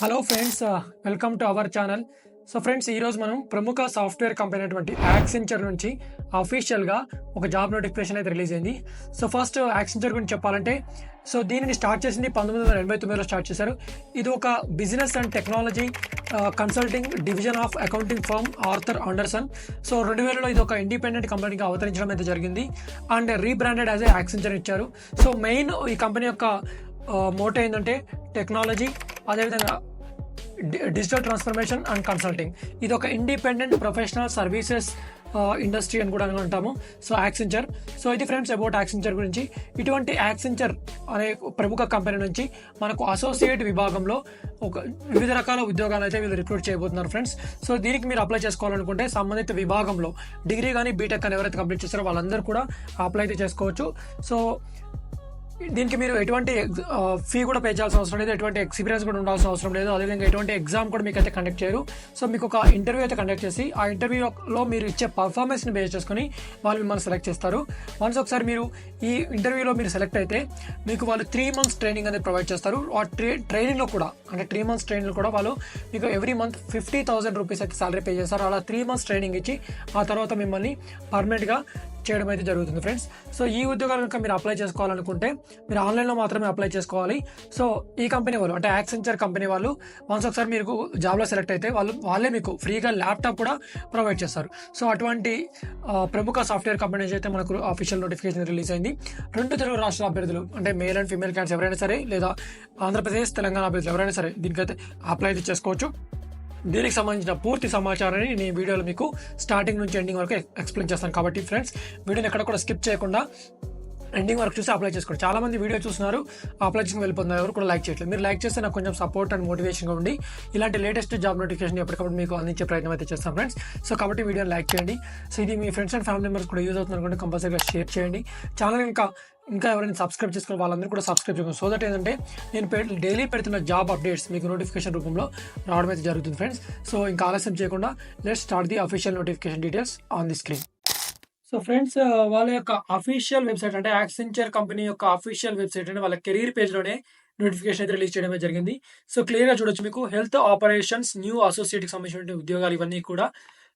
Hello friends welcome to our channel so friends ఈరోజు మనం ప్రముఖ సాఫ్ట్వేర్ కంపెనీ అయినటువంటి యాక్సెంచర్ నుంచి అఫీషియల్గా ఒక జాబ్ నోటిఫికేషన్ అయితే రిలీజ్ అయింది. సో ఫస్ట్ యాక్సెంచర్ గురించి చెప్పాలంటే సో దీనిని స్టార్ట్ చేసింది పంతొమ్మిది వందల ఎనభై తొమ్మిదిలో స్టార్ట్ చేశారు. ఇది ఒక business and technology consulting division of accounting firm Arthur Andersen so రెండు వేలలో ఇది ఒక ఇండిపెండెంట్ కంపెనీగా అవతరించడం అయితే జరిగింది. And rebranded as a Accenture ఇచ్చారు. సో మెయిన్ ఈ కంపెనీ యొక్క మోటో ఏంటంటే టెక్నాలజీ అదేవిధంగా డి- డిజిటల్ ట్రాన్స్ఫర్మేషన్ అండ్ కన్సల్టింగ్. ఇది ఒక ఇండిపెండెంట్ ప్రొఫెషనల్ సర్వీసెస్ ఇండస్ట్రీ అని కూడా అనుకుంటాము సో యాక్సెంచర్. సో ఇది ఫ్రెండ్స్ అబౌట్ యాక్సెంచర్ గురించి. ఇటువంటి యాక్సెంచర్ అనే ప్రముఖ కంపెనీ నుంచి మనకు అసోసియేట్ విభాగంలో ఒక వివిధ రకాల ఉద్యోగాలు అయితే వీళ్ళు రిక్రూట్ చేయబోతున్నారు ఫ్రెండ్స్. సో దీనికి మీరు అప్లై చేసుకోవాలనుకుంటే సంబంధిత విభాగంలో డిగ్రీ కానీ బీటెక్ కానీ ఎవరైతే కంప్లీట్ చేస్తారో వాళ్ళందరూ కూడా అప్లై అయితే చేసుకోవచ్చు. సో దీనికి మీరు ఎటువంటి ఫీ కూడా పే చేయాల్సిన అవసరం లేదు ఎటువంటి ఎక్స్పీరియన్స్ కూడా ఉండాల్సిన అవసరం లేదు. అదేవిధంగా ఎటువంటి ఎగ్జామ్ కూడా మీకు అయితే కండక్ట్ చేయరు. సో మీకు ఒక ఇంటర్వ్యూ అయితే కండక్ట్ చేసి ఆ ఇంటర్వ్యూలో మీరు ఇచ్చే పర్ఫార్మెన్స్ని బేస్ చేసుకొని వాళ్ళు మిమ్మల్ని సెలెక్ట్ చేస్తారు. వన్స్ ఒకసారి మీరు ఈ ఇంటర్వ్యూలో మీరు సెలెక్ట్ అయితే మీకు వాళ్ళు త్రీ మంత్స్ ట్రైనింగ్ అనేది ప్రొవైడ్ చేస్తారు. ఆ ట్రే ట్రైనింగ్లో కూడా అంటే త్రీ మంత్స్ ట్రైనింగ్ కూడా వాళ్ళు మీకు every month fifty thousand rupees అయితే సాలరీ పే చేస్తారు. అలా త్రీ మంత్స్ ట్రైనింగ్ ఇచ్చి ఆ తర్వాత మిమ్మల్ని పర్మనెంట్గా చేయడం అయితే జరుగుతుంది ఫ్రెండ్స్ సో ఈ ఉద్యోగాలు కనుక మీరు అప్లై చేసుకోవాలనుకుంటే మీరు ఆన్లైన్లో మాత్రమే అప్లై చేసుకోవాలి. సో ఈ కంపెనీ వాళ్ళు అంటే యాక్సెంచర్ కంపెనీ వాళ్ళు వన్స్ ఒకసారి మీరు జాబ్లో సెలెక్ట్ అయితే వాళ్ళు వాళ్ళే మీకు ఫ్రీగా ల్యాప్టాప్ కూడా ప్రొవైడ్ చేస్తారు. సో అటువంటి ప్రముఖ సాఫ్ట్వేర్ కంపెనీ అయితే మనకు అఫీషియల్ నోటిఫికేషన్ రిలీజ్ అయింది. రెండు తెలుగు రాష్ట్రాల అభ్యర్థులు అంటే మేల్ అండ్ ఫీమేల్ క్యాండిడేట్స్ ఎవరైనా సరే లేదా ఆంధ్రప్రదేశ్ తెలంగాణ అభ్యర్థులు ఎవరైనా సరే దీనికైతే అప్లై అయితే చేసుకోవచ్చు. దీనికి సంబంధించిన పూర్తి సమాచారాన్ని నేను వీడియోలో మీకు స్టార్టింగ్ నుంచి ఎండింగ్ వరకు ఎక్స్ప్లెయిన్ చేస్తాను. కాబట్టి ఫ్రెండ్స్ వీడియోని ఎక్కడ కూడా స్కిప్ చేయకుండా ఎండింగ్ వరకు చూసి అప్లై చేసుకోండి. చాలా మంది వీడియో చూస్తున్నారు అప్లై చేసుకుని వెళ్ళిపోతున్నారు ఎవరు కూడా లైక్ చేయట్లేదు. మీరు లైక్ చేస్తే నాకు కొంచెం సపోర్ట్ అండ్ మోటివేషన్గా ఉండి ఇలాంటి లేటెస్ట్ జాబ్ నోటిఫికేషన్ ఎప్పటికప్పుడు మీకు అందించే ప్రయత్నం అయితే చేస్తాం ఫ్రెండ్స్ సో కాబట్టి వీడియోని లైక్ చేయండి. సో ఇది మీ ఫ్రెండ్స్ అండ్ ఫ్యామిలీ మెంబర్స్ కూడా యూజ్ అవుతున్నారు కంపల్సరీగా షేర్ చేయండి. ఛానల్ ఇంకా ఇంకా ఎవరైనా సబ్స్క్రైబ్ చేసుకున్న వాళ్ళందరూ కూడా సబ్స్క్రైబ్ చేసుకోండి. సో దట్ ఏంటంటే నేను డైలీ పెడుతున్న జాబ్ అప్డేట్స్ మీకు నోటిఫికేషన్ రూపంలో రావడం అయితే జరుగుతుంది ఫ్రెండ్స్ సో ఇంకా ఆలస్యం చేయకుండా let start the official notification details on the screen so friends uh, వాళ్ళ యొక్క అఫీషియల్ వెబ్సైట్ అంటే యాక్సెంచర్ కంపెనీ యొక్క అఫీషియల్ వెబ్సైట్ అంటే వాళ్ళ కెరీర్ పేజ్లోనే నోటిఫికేషన్ అయితే రిలీజ్ చేయడమే జరిగింది. సో క్లియర్గా చూడొచ్చు మీకు హెల్త్ ఆపరేషన్స్ న్యూ అసోసియేట్కి సంబంధించిన ఉద్యోగాలు ఇవన్నీ కూడా.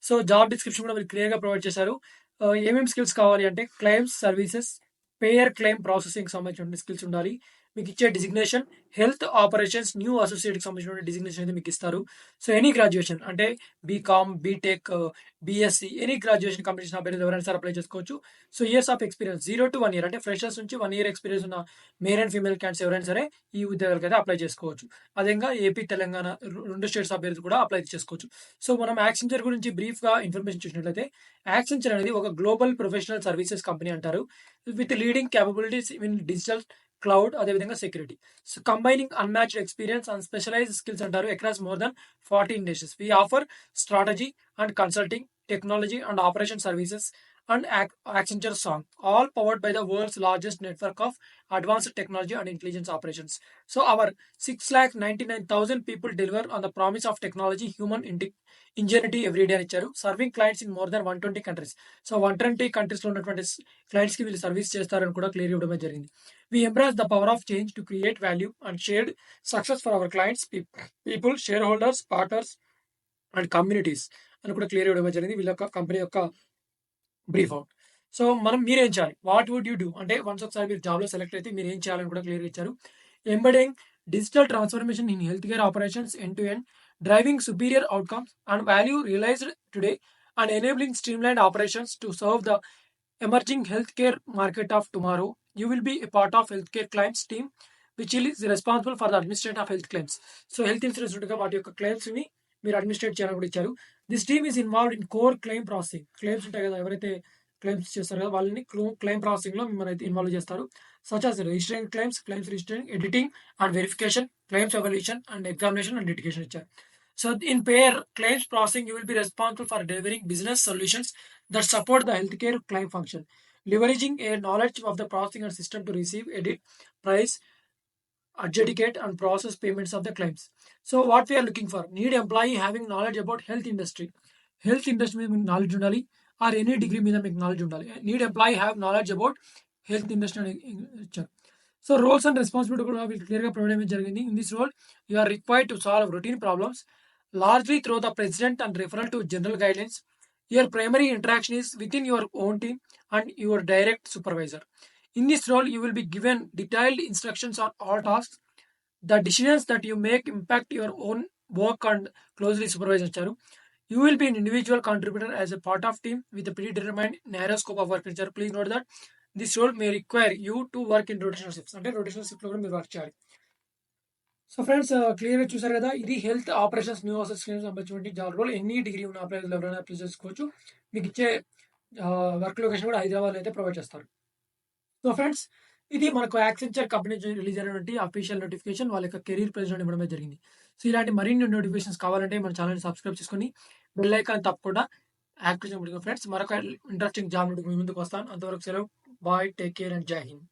సో జాబ్ డిస్క్రిప్షన్ కూడా మీరు క్లియర్గా ప్రొవైడ్ చేశారు. Uh, ఏమేమి స్కిల్స్ కావాలి అంటే claims services payer claim processing సంబంధించిన స్కిల్స్ ఉండాలి. మీకు ఇచ్చే డిజిగ్నేషన్ హెల్త్ ఆపరేషన్స్ న్యూ అసోసియేట్కి సంబంధించిన డిజిగ్నేషన్ అయితే మీకు ఇస్తారు సో ఎనీ గ్రాడ్యుయేషన్ అంటే BCom BTech BSc any graduation completion అభ్యర్థులు ఎవరైనా సరే అప్లై చేసుకోవచ్చు. So years of experience zero to one year అంటే ఫ్రెషర్స్ నుంచి వన్ ఇయర్ ఎక్స్పీరియన్స్ ఉన్న మేల్ అండ్ ఫీమేల్ క్యాండిడేట్స్ ఎవరైనా సరే ఈ ఉద్యోగాలకు అయితే అప్లై చేసుకోవచ్చు. అదేవిధంగా ఏపీ తెలంగాణ రెండు స్టేట్స్ అభ్యర్థులు కూడా అప్లై చేసుకోవచ్చు. సో మనం యాక్సెంచర్ గురించి బ్రీఫ్గా ఇన్ఫర్మేషన్ చూసినట్లయితే యాక్సెంచర్ అనేది ఒక గ్లోబల్ ప్రొఫెషనల్ సర్వీసెస్ కంపెనీ అంటారు. With leading capabilities in digital cloud అదేవిధంగా security. So combining unmatched experience and specialize skills అంటారు across more than forty industries we offer strategy and consulting technology and operation services and Accenture Song, all powered by the world's largest network of advanced technology and intelligence operations. So our 6,99,000 people deliver on the promise of technology, human inte- ingenuity every day అని ఇచ్చారు. Serving clients in more than one twenty countries so one twenty కంట్రీస్లో ఉన్నటువంటి క్లయింట్స్కి వీళ్ళు service చేస్తారని కూడా clear ఇవ్వడం జరిగింది. We embrace the power of change to create value and shared success for our clients people shareholders partners and communities అని కూడా clear ఇవ్వడం జరిగింది. వీళ్ళ యొక్క కంపెనీ యొక్క బ్రీఫ్ అవుట్ సో మనం మీరేం చేయాలి? వాట్ వుడ్ యూ డూ అంటే వన్స్ ఒకసారి మీరు జాబ్లో సెలెక్ట్ అయితే మీరు ఏం చేయాలని కూడా క్లియర్ ఇచ్చారు embedding digital transformation in health care operations end to end driving superior outcomes and value realized today and enabling streamline operations to serve the emerging health care market of tomorrow you will be a part of health care claims team which is responsible for the administrate of health claims so health insurance ఉండగా వాటి యొక్క క్లైమ్స్ని మీరు administrate చేయాలని కూడా ఇచ్చారు. This team is involved in core claim processing claims ఉంటాయి కదా ఎవరైతే క్లెయిమ్స్ చేస్తారు కదా వాళ్ళని క్లెయిమ్ ప్రాసెసింగ్లో మిమ్మల్ని అయితే ఇన్వాల్వ్ చేస్తారు. Such as registering claims claims registering editing and verification claims evolution and examination and litigation ఇచ్చారు so in payer claims processing you will be responsible for delivering business solutions that support the health care claim function leveraging a knowledge of the processing and system to receive edit price adjudicate and process payments of the claims. So what we are looking for, need employee having knowledge about health industry. Health industry means knowledge generally or any degree means knowledge generally. Need employee have knowledge about health industry. So roles and responsibilities clearly provided in this role, you are required to solve routine problems largely through the president and referral to general guidelines. Your primary interaction is within your own team and your direct supervisor. In your this role you will be given detailed instructions on all task the decisions that you make impact your own work and closely supervise వచ్చారు you will be an individual contributor as a part of team with a predetermined narrow scope of work ఇచ్చారు please note that this role may require you to work in rotational shifts అంటే rotational షిఫ్ట్లో కూడా మీరు work చేయాలి so friends క్లియర్గా చూసారు కదా ఇది హెల్త్ ఆపరేషన్స్ న్యూ హౌసెస్ సంబంధించిన జాబ్ రోల్ ఎన్ని డిగ్రీ ఉన్న అప్లై ఎవరైనా అప్లై చేసుకోవచ్చు? మీకు ఇచ్చే వర్క్ లొకేషన్ కూడా హైదరాబాద్ అయితే ప్రొవైడ్ చేస్తారు. సో ఫ్రెండ్స్ ఇది మనకు యాక్సెంచర్ కంపెనీ రిలీజ్ అయినటువంటి అఫీషియల్ నోటిఫికేషన్ వాళ్ళ యొక్క కెరీర్ ప్రెసిడెంట్ ఇవ్వడమే జరిగింది. సో ఇలాంటి మరిన్ని నోటిఫికేషన్స్ కావాలంటే మన ఛానల్ని సబ్స్క్రైబ్ చేసుకొని బెల్ ఐకాన్ తప్పకుండా యాక్టివ్ ఫ్రెండ్స్ మరొక ఇంట్రెస్టింగ్ జాబ్ నోటిఫికేషన్ ముందుకు వస్తాను. అంతవరకు సెలవు. బాయ్ టేక్ కేర్ అండ్ జై హింద్